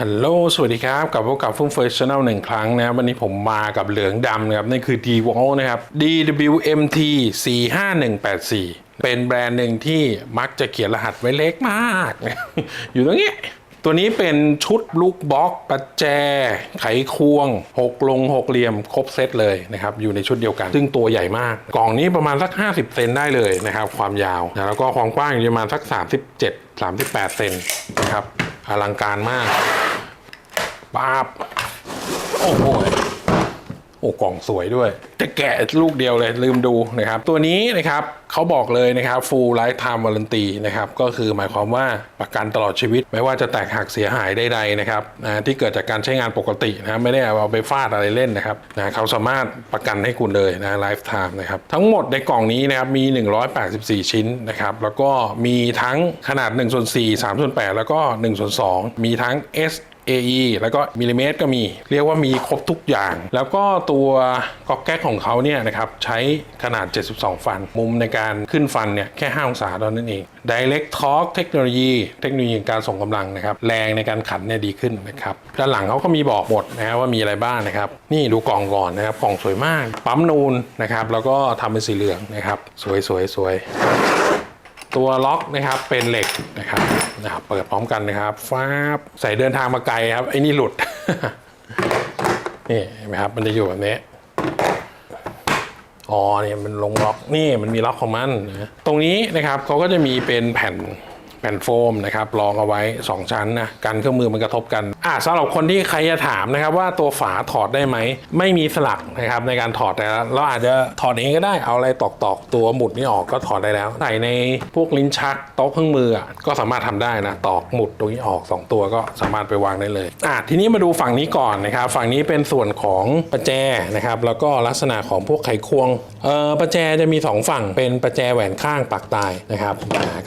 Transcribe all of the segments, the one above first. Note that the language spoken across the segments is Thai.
ฮัลโหล สวัสดีครับ กลับพบกับฟุ้งเฟยชแนลหนึ่งครั้งนะครับ วันนี้ผมมากับเหลืองดำนะครับนั่คือ d w a l นะครับ DWMT 45184 เป็นแบรนด์หนึ่งที่มักจะเขียนรหัสไว้เล็กมาก อยู่ตรงนี้ ตัวนี้เป็นชุดลูกบล็อก ประแจ ไขควง6ลง6เหลี่ยม ครบเซตเลยนะครับ อยู่ในชุดเดียวกัน ซึ่งตัวใหญ่มาก กล่องนี้ประมาณสัก 50 เซนได้เลยนะครับ ความยาว แล้วก็ความกว้างอยู่ประมาณสัก 37 38 เซนนะครับ อลังการมากป๊าบโอ้โห โอ้กล่องสวยด้วย จะแกะลูกเดียวเลยลืมดูนะครับ ตัวนี้นะครับเขาบอกเลยนะครับ full lifetime warranty นะครับก็คือหมายความว่าประกันตลอดชีวิต ไม่ว่าจะแตกหักเสียหายใดๆนะครับนะที่เกิดจากการใช้งานปกตินะไม่ได้เอาไปฟาดอะไรเล่นนะครับนะเขาสามารถประกันให้คุณเลยนะ lifetime นะครับทั้งหมดในกล่องนี้นะครับมี 184 ชิ้นนะครับแล้วก็มีทั้งขนาด1ส่วน4 3ส่วน8แล้วก็1ส่วน2มีทั้ง S AE แล้วก็มิลลิเมตรก็มี เรียกว่ามีครบทุกอย่าง แล้วก็ตัวก๊อกแก๊กของเขาเนี่ยนะครับใช้ขนาด 72 ฟัน มุมในการขึ้นฟันเนี่ยแค่5องศาเท่านั้นเอง Direct Torque เทคโนโลยี เทคโนโลยีการส่งกำลังนะครับแรงในการขันเนี่ยดีขึ้นนะครับด้านหลังเขาก็มีบอกหมดนะว่ามีอะไรบ้างนะครับ นี่ดูกล่องก่อนนะครับกล่องสวยมาก ปั๊มนูนนะครับแล้วก็ทำเป็นสีเหลืองนะครับ สวยสวยสวย ตัวล็อกนะครับเป็นเหล็กนะครับนะครับ เปิดพร้อมกันนะครับฟ้าบใส่เดินทางมาไกลครับไอ้นี่หลุด นี่เห็นไหมครับ มันจะอยู่แบบนี้อ๋อเนี่ยมันลงล็อกนี่มันมีล็อกของมันนะตรงนี้นะครับเขาก็จะมีเป็นแผ่นแผ่นโฟมนะครับรองเอาไว้ 2 ชั้นนะกันเครื่องมือมันกระทบกัน อ่าสำหรับคนที่ใครจะถามนะครับว่าตัวฝาถอดได้ไหม ไม่มีสลักนะครับในการถอดแต่เราอาจจะถอดเองก็ได้เอาอะไรตอกตอกตัวหมุดนี่ออกก็ถอดได้แล้ว ใส่ในพวกลิ้นชักโต๊ะเครื่องมือก็สามารถทำได้นะตอกหมุดตรงนี้ออก 2 ตัวก็สามารถไปวางได้เลยอะทีนี้มาดูฝั่งนี้ก่อนนะครับฝั่งนี้เป็นส่วนของประแจนะครับแล้วก็ลักษณะของพวกไขควงเอ่อประแจจะมี 2 ฝั่งเป็นประแจแหวนข้างปักตายนะครับ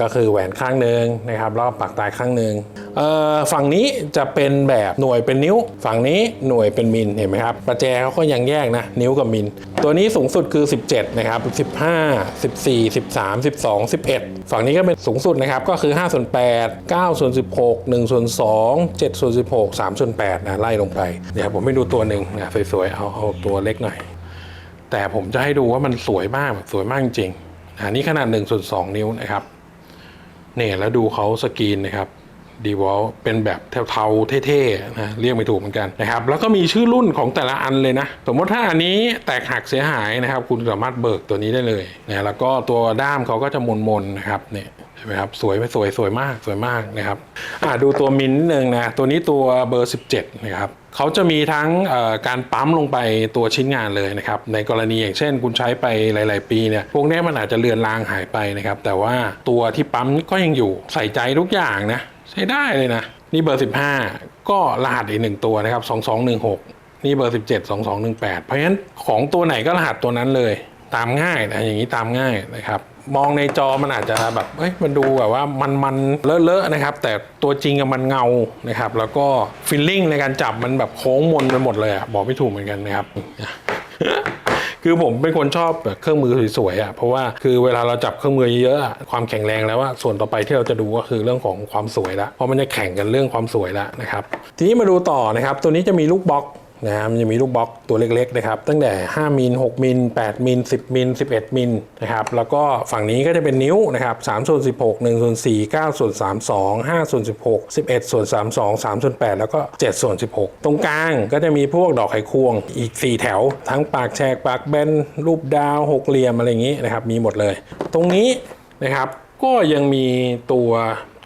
ก็คือแหวนข้างหนึ่งนะครับแล้วปักตายข้างหนึ่งฝั่งนี้จะเป็นแบบหน่วยเป็นนิ้ว ฝั่งนี้หน่วยเป็นมิลเห็นไหมครับประแจเขาก็ยังแยกนะ นิ้วกับมิลตัวนี้สูงสุดคือ 17 นะครับ 15 14 13 12 11 ฝั่งนี้ก็เป็นสูงสุดนะครับ ก็คือ5ส่วน8 9ส่วน16 1ส่วน2 7ส่วน16 3ส่วน8นะไล่ลงไป เดี๋ยวผมไม่ดูตัวหนึ่งนะสวยๆ เอาเอาตัวเล็กหน่อย แต่ผมจะให้ดูว่ามันสวยมากแบบสวยมากจริงอันนี้ขนาด1ส่วน2นิ้วนะครับเนี่ยแล้วดูเขาสกรีนนะครับ ดีวอลเป็นแบบเทาๆเท่ๆนะเรียกไม่ถูกเหมือนกันนะครับแล้วก็มีชื่อรุ่นของแต่ละอันเลยนะ สมมติถ้าอันนี้แตกหักเสียหายนะครับ คุณสามารถเบิกตัวนี้ได้เลยนะแล้วก็ตัวด้ามเขาก็จะมนๆนะครับเนี่ยเห็นไหมครับสวยไหมสวยสวยมากสวยมากนะครับอ่าดูตัวมินนิดนึงนะตัวนี้ตัวเบอร์ 17 นะครับเขาจะมีทั้งการปั๊มลงไปตัวชิ้นงานเลยนะครับในกรณีอย่างเช่น คุณใช้ไปหลาย ๆ ปีเนี่ยพวกนี้มันอาจจะเลือนลางหายไปนะครับแต่ว่าตัวที่ปั๊มก็ยังอยู่ใส่ใจทุกอย่างนะ ใช้ได้เลยนะ นี่เบอร์ 15 ก็รหัสอีกหนึ่งตัวนะครับ 2216 นี่เบอร์ 17 2218 เพราะฉะนั้นของตัวไหนก็รหัสตัวนั้นเลยตามง่ายนะอย่างนี้ตามง่ายนะครับมองในจอมันอาจจะแบบเฮ้ยมันดูแบบว่ามันมันเลอะๆนะครับ แต่ตัวจริงมันเงานะครับ แล้วก็ฟิลลิ่งในการจับมันแบบโค้งมนไปหมดเลยอะบอกไม่ถูกเหมือนกันนะครับ คือผมเป็นคนชอบแบบเครื่องมือสวยๆอะเพราะว่าคือเวลาเราจับเครื่องมือเยอะๆความแข็งแรงแล้วว่าส่วนต่อไปที่เราจะดูก็คือเรื่องของความสวยละเพราะมันจะแข่งกันเรื่องความสวยละนะครับทีนี้มาดูต่อนะครับ ตัวนี้จะมีลูกบล็อก นะมันจะมีลูกบล็อกตัวเล็กๆนะครับ ตั้งแต่ 5มิล6มิล8มิล10มิล11มิลนะครับ แล้วก็ฝั่งนี้ก็จะเป็นนิ้วนะครับ3ส่วน16 1ส่วน4 9ส่วน32 5ส่วน16 11ส่วน32 3ส่วน8แล้วก็7ส่วน16 ตรงกลางก็จะมีพวกดอกไขควงอีก 4 แถว ทั้งปากแฉกปากแบนรูปดาวหกเหลี่ยมอะไรอย่างนี้นะครับ มีหมดเลย ตรงนี้นะครับก็ยังมีตัว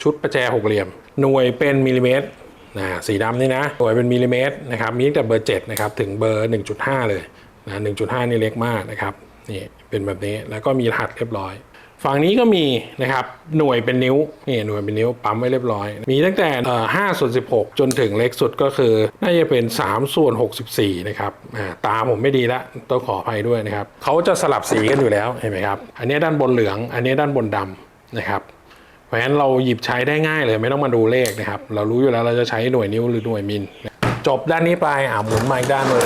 ชุดประแจหกเหลี่ยม หน่วยเป็นมิลลิเมตร นะสีดำนี่นะหน่วยเป็นมิลลิเมตรนะครับมีตั้งแต่เบอร์7นะครับถึงเบอร์ 1.5 เลยนะ1.5 นี่เล็กมากนะครับนี่เป็นแบบนี้แล้วก็มีรหัสเรียบร้อย ฝั่งนี้ก็มีนะครับหน่วยเป็นนิ้วนี่หน่วยเป็นนิ้วปั๊มไว้เรียบร้อย มีตั้งแต่เอ่อ5ส่วน16จนถึงเล็กสุดก็คือน่าจะเป็น3ส่วน64นะครับอ่าตาผมไม่ดีละต้องขออภัยด้วยนะครับเขาจะสลับสีกันอยู่แล้วเห็นไหมครับอันนี้ด้านบนเหลือง อันนี้ด้านบนดำนะครับ ราะฉะนั้นเราหยิบใช้ได้ง่ายเลยไม่ต้องมาดูเลขนะครับ เรารู้อยู่แล้วเราจะใช้หน่วยนิ้วหรือหน่วยมิลจบด้านนี้ไปอ่าหมุนมาอีกด้านเลย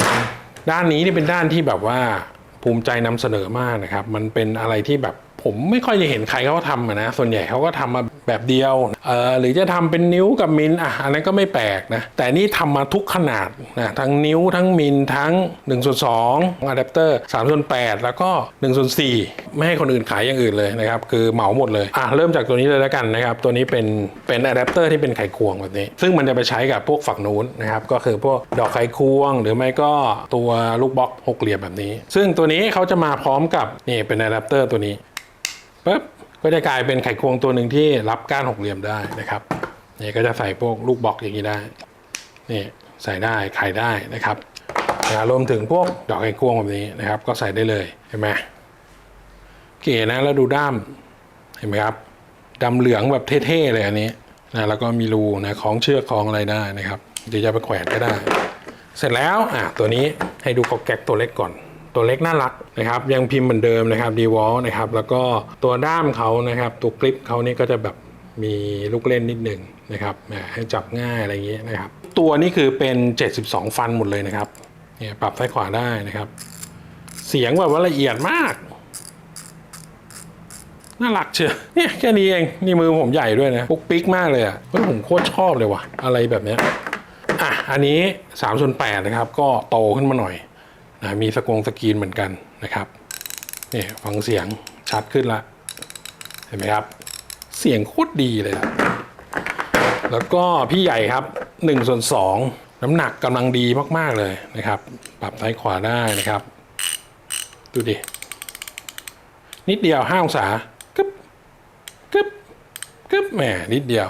ด้านนี้นี่เป็นด้านที่แบบว่าภูมิใจนำเสนอมากนะครับ มันเป็นอะไรที่แบบ ผมไม่ค่อยจะเห็นใครเขาทำนะส่วนใหญ่เขาก็ทำมาแบบเดียวเออหรือจะทำเป็นนิ้วกับมิลอะอันนั้นก็ไม่แปลกนะแต่นี่ทำมาทุกขนาดนะทั้งนิ้วทั้งมิลทั้ง1ส่วน2องอะแดปเตอร์3ส่วน8แล้วก็1ส่วน4ไม่ให้คนอื่นขายอย่างอื่นเลยนะครับคือเหมาหมดเลยอะเริ่มจากตัวนี้เลยแล้วกันนะครับตัวนี้เป็นเป็นอะแดปเตอร์ที่เป็นไขควงแบบนี้ ซึ่งมันจะไปใช้กับพวกฝั่งนู้นนะครับก็คือพวกดอกไขควง หรือไม่ก็ตัวลูกบล็อกหกเหลี่ยมแบบนี้ ซึ่งตัวนี้เขาจะมาพร้อมกับนี่เป็นอะแดปเตอร์ตัวนี้ ปุ๊บก็จะกลายเป็นไขควงตัวหนึ่งที่รับก้านหกเหลี่ยมได้นะครับนี่ก็จะใส่พวกลูกบล็อกอย่างนี้ได้นี่ใส่ได้ขายได้นะครับนะรวมถึงพวกดอกไขควงแบบนี้นะครับ ก็ใส่ได้เลยเห็นไหมเก๋นะแล้วดูด้ามเห็นไหมครับดำเหลืองแบบเท่ๆเลยอันนี้นะแล้วก็มีรูนะคล้องเชือกคล้องอะไรได้นะครับหรือจะไปแขวนก็ได้ เสร็จแล้วอะตัวนี้ให้ดูกอกแก๊กตัวเล็กก่อน ตัวเล็กน่ารักนะครับ ยังพิมพ์เหมือนเดิมนะครับดีวอลนะครับ แล้วก็ตัวด้ามเขานะครับ ตัวกริปเขานี่ก็จะแบบมีลูกเล่นนิดหนึ่งนะครับแหมให้จับง่ายอะไรอย่างเงี้ยนะครับ ตัวนี้คือเป็น 72 ฟันหมดเลยนะครับเนี่ยปรับซ้ายขวาได้นะครับ เสียงแบบว่าละเอียดมากน่ารักเชียวเนี่ยแค่นี้เองนี่มือผมใหญ่ด้วยนะปุ๊กปิ๊กมากเลยอะเฮ้ยผมโคตรชอบเลยว่ะ อะไรแบบเนี้ยอะอันนี้3ส่วน8นะครับ ก็โตขึ้นมาหน่อย นะมีสกงสกรีนเหมือนกันนะครับนี่ฟังเสียงชัดขึ้นละเห็นไหมครับ เสียงโคตรดีเลยแล้วก็พี่ใหญ่ครับ1ส่วน2น้ำหนักกำลังดีมากๆเลยนะครับ ปรับซ้ายขวาได้นะครับ ดูดิ นิดเดียว5องศากึ๊บกึ๊บกึ๊บแหมนิดเดียว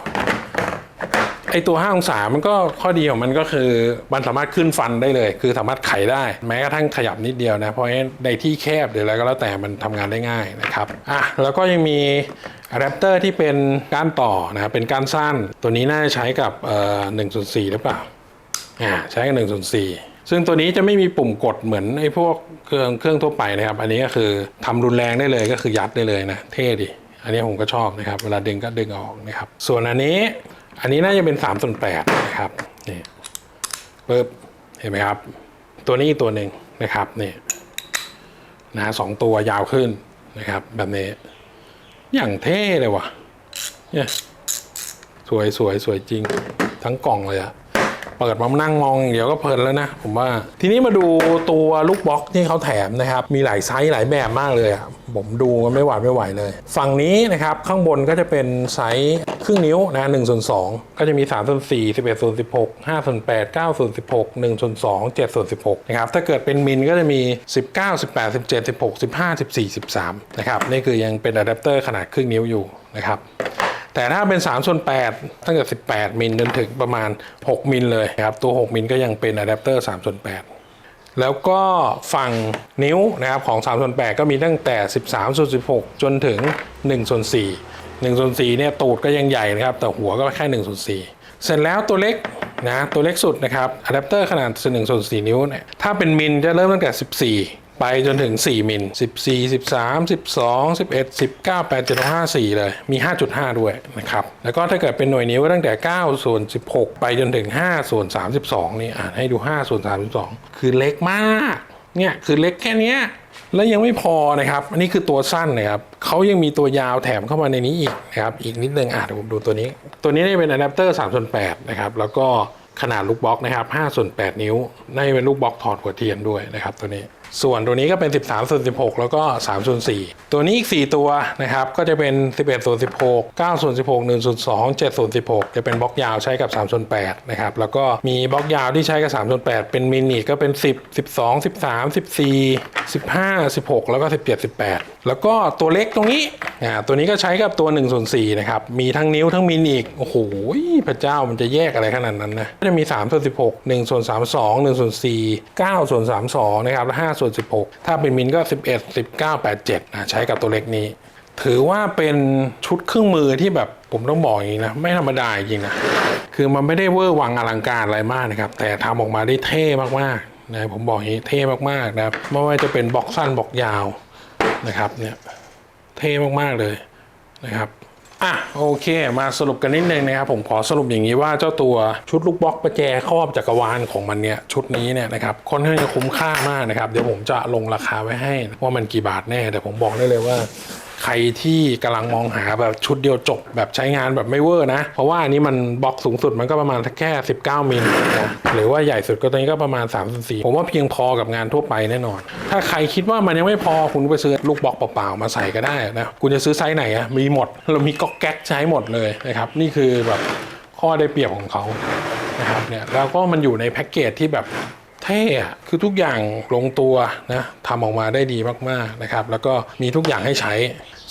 ไอตัว 5 องศา มันก็ข้อดีของมันก็คือ มันสามารถขึ้นฟันได้เลย คือสามารถไขได้ แม้กระทั่งขยับนิดเดียวนะ เพราะในที่แคบหรืออะไรก็แล้วแต่มันทำงานได้ง่ายนะครับอะแล้วก็ยังมีอะแดปเตอร์ที่เป็นก้านต่อนะครับเป็นก้านสั้น ตัวนี้น่าจะใช้กับเอ่อ1ส่วน4หรือเปล่าอ่าใช้กับ1ส่วน4ซึ่งตัวนี้จะไม่มีปุ่มกดเหมือนไอ้พวกเครื่องเครื่องทั่วไปนะครับ อันนี้ก็คือทำรุนแรงได้เลยก็คือยัดได้เลยนะ เท่ดิอันนี้ผมก็ชอบนะครับ เวลาดึงก็ดึงออกนะครับ ส่วนอันนี้ อันนี้น่าจะเป็นสามส่วนแปดนะครับนี่ปึ๊บเห็นไหมครับ ตัวนี้อีกตัวหนึ่งนะครับนี่นะสองตัวยาวขึ้นนะครับ แบบนี้ อย่างเท่เลยว่ะเนี่ยสวยสวยสวยจริงทั้งกล่องเลยอะ เปิดมานั่งมองเดี๋ยวก็เพลินแล้วนะผมว่า ทีนี้มาดูตัวลูกบล็อกที่เขาแถมนะครับ มีหลายไซส์หลายแบบมากเลยอะผมดูกันไม่หวาดไม่ไหวเลย ฝั่งนี้นะครับข้างบนก็จะเป็นไซส์ครึ่งนิ้วนะหนึ่งส่วนสองก็จะมี3ส่วน4 11ส่วน16 5ส่วน8 9ส่วน16 1ส่วน2 7ส่วน16นะครับถ้าเกิดเป็นมิลก็จะมี19 18 17 16 15 14 13นะครับนี่คือยังเป็นอะแดปเตอร์ขนาดครึ่งนิ้วอยู่นะครับ แต่ถ้าเป็น 3 ส่วน 8 ตั้งแต่ 18 มิลจนถึงประมาณ 6 มิลเลยครับ ตัว 6 มิลก็ยังเป็นอะแดปเตอร์3ส่วน8 แล้วก็ฝั่งนิ้วนะครับของ3ส่วน8 ก็มีตั้งแต่ 13ส่วน16 จนถึง1ส่วน4 1ส่วน4เนี่ยตูดก็ยังใหญ่นะครับ แต่หัวก็แค่1ส่วน4เสร็จแล้วตัวเล็กนะตัวเล็กสุดนะครับอะแดปเตอร์ขนาด1ส่วน4นิ้วเนี่ยถ้าเป็นมิลจะเริ่มตั้งแต่ 14 ไปจนถึง 4 มิล 14 13 12 11 19 8 7 5 4 เลย มี 5.5 ด้วยนะครับ แล้วก็ถ้าเกิดเป็นหน่วยนิ้วตั้งแต่ 9 ส่วน 16 ไปจนถึง 5 ส่วน 32 นี่อ่านให้ดู 5 ส่วน 32 คือเล็กมาก เนี่ย คือเล็กแค่นี้แล้วยังไม่พอนะครับ อันนี้คือตัวสั้นนะครับเขายังมีตัวยาวแถมเข้ามาในนี้อีกนะครับ อีกนิดนึงอะเดี๋ยวผมดูตัวนี้ ตัวนี้เนี่ยเป็นอะแดปเตอร์3ส่วน8นะครับ แล้วก็ขนาดลูกบล็อกนะครับ5ส่วน8นิ้วน่าจะเป็นลูกบล็อกถอดหัวเทียนด้วยนะครับตัวนี้ส่วนตัวนี้ก็เป็น 13ส่วน16 แล้วก็3ส่วน4ตัวนี้อีก 4 ตัวนะครับ ก็จะเป็น 11ส่วน16 9ส่วน16 1ส่วน2 7ส่วน16 จะเป็นบล็อกยาวใช้กับ3ส่วน8นะครับ แล้วก็มีบล็อกยาวที่ใช้กับ3ส่วน8เป็นมินิก็เป็น 10 12 13 14 15 16 แล้วก็ 17 18 แล้วก็ตัวเล็กตรงนี้อ่าตัวนี้ก็ใช้กับตัว1ส่วน4นะครับ มีทั้งนิ้วทั้งมินอีก โอ้โห พระเจ้ามันจะแยกอะไรขนาดนั้นนะ ก็จะมี3ส่วน16 1ส่วน32 1ส่วน4 9ส่วน32นะครับและ5ส่วน 16 ถ้าเป็นมินก็ 11 19 87นะใช้กับตัวเล็กนี้ ถือว่าเป็นชุดเครื่องมือที่แบบผมต้องบอกอย่างนี้นะ ไม่ธรรมดาจริงนะ คือมันไม่ได้เวอร์วังอลังการอะไรมากนะครับ แต่ทำออกมาได้เท่มากๆนะผมบอกอย่างนี้เท่มากๆนะครับไม่ว่าจะเป็นบล็อกสั้นบล็อกยาวนะครับเนี่ยเท่มากๆเลยนะครับ อะโอเคมาสรุปกันนิดนึงนะครับผมขอสรุปอย่างนี้ว่าเจ้าตัวชุดลูกบล็อกประแจครอบจักรวาลของมันเนี่ยชุดนี้เนี่ยนะครับค่อนข้างจะคุ้มค่ามากนะครับเดี๋ยวผมจะลงราคาไว้ให้ว่ามันกี่บาทแน่แต่ผมบอกได้เลยว่า ใครที่กำลังมองหาแบบชุดเดียวจบแบบใช้งานแบบไม่เวอร์นะ เพราะว่าอันนี้มันบล็อกสูงสุดมันก็ประมาณแค่ 19 มิลนะหรือว่าใหญ่สุดก็ตัวนี้ก็ประมาณ34ผมว่าเพียงพอกับงานทั่วไปแน่นอน ถ้าใครคิดว่ามันยังไม่พอคุณไปซื้อลูกบล็อกเปล่าๆมาใส่ก็ได้นะคุณจะซื้อไซส์ไหนอะมีหมด เรามีก๊อกแก๊กใช้หมดเลยนะครับนี่คือแบบข้อได้เปรียบของเขานะครับเนี่ยแล้วก็มันอยู่ในแพ็กเกจที่แบบ เท่อะคือทุกอย่างลงตัวนะทำออกมาได้ดีมากๆนะครับ แล้วก็มีทุกอย่างให้ใช้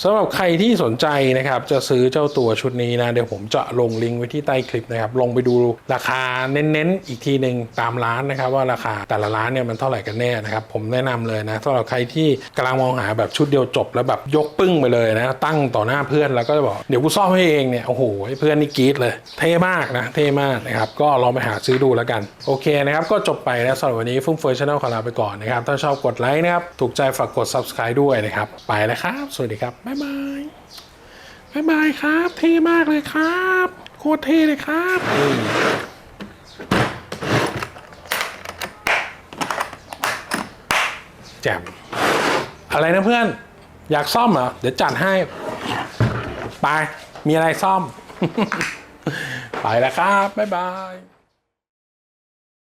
สำหรับใครที่สนใจนะครับจะซื้อเจ้าตัวชุดนี้นะ เดี๋ยวผมจะลงลิงก์ไว้ที่ใต้คลิปนะครับ ลงไปดูราคาเน้นๆ อีกทีหนึ่งตามร้านนะครับ ว่าราคาแต่ละร้านเนี่ยมันเท่าไหร่กันแน่นะครับ ผมแนะนำเลยนะสำหรับใครที่กำลังมองหาแบบชุดเดียวจบแล้วแบบยกปึ้งไปเลยนะ ตั้งต่อหน้าเพื่อนแล้วก็จะบอกเดี๋ยวกูซ่อมให้เองเนี่ยโอ้โหเพื่อนนี่กรี๊ดเลย เท่มากนะเท่มากนะครับก็ลองไปหาซื้อดูแล้วกันโอเคนะครับก็จบไปนะสำหรับวันนี้ฟุ้งเฟือยชาแนลขอลาไปก่อนนะครับถ้าชอบกดไลค์นะครับถูกใจฝากกด subscribe ด้วยนะครับไปแล้วครับ สวัสดีครับบ๊ายบายบ๊ายบายครับ เท่มากเลยครับ โคตรเท่เลยครับแจ่มอะไรนะเพื่อน อยากซ่อมเหรอ เดี๋ยวจัดให้ ไป มีอะไรซ่อม ไปแล้วครับ บ๊ายบาย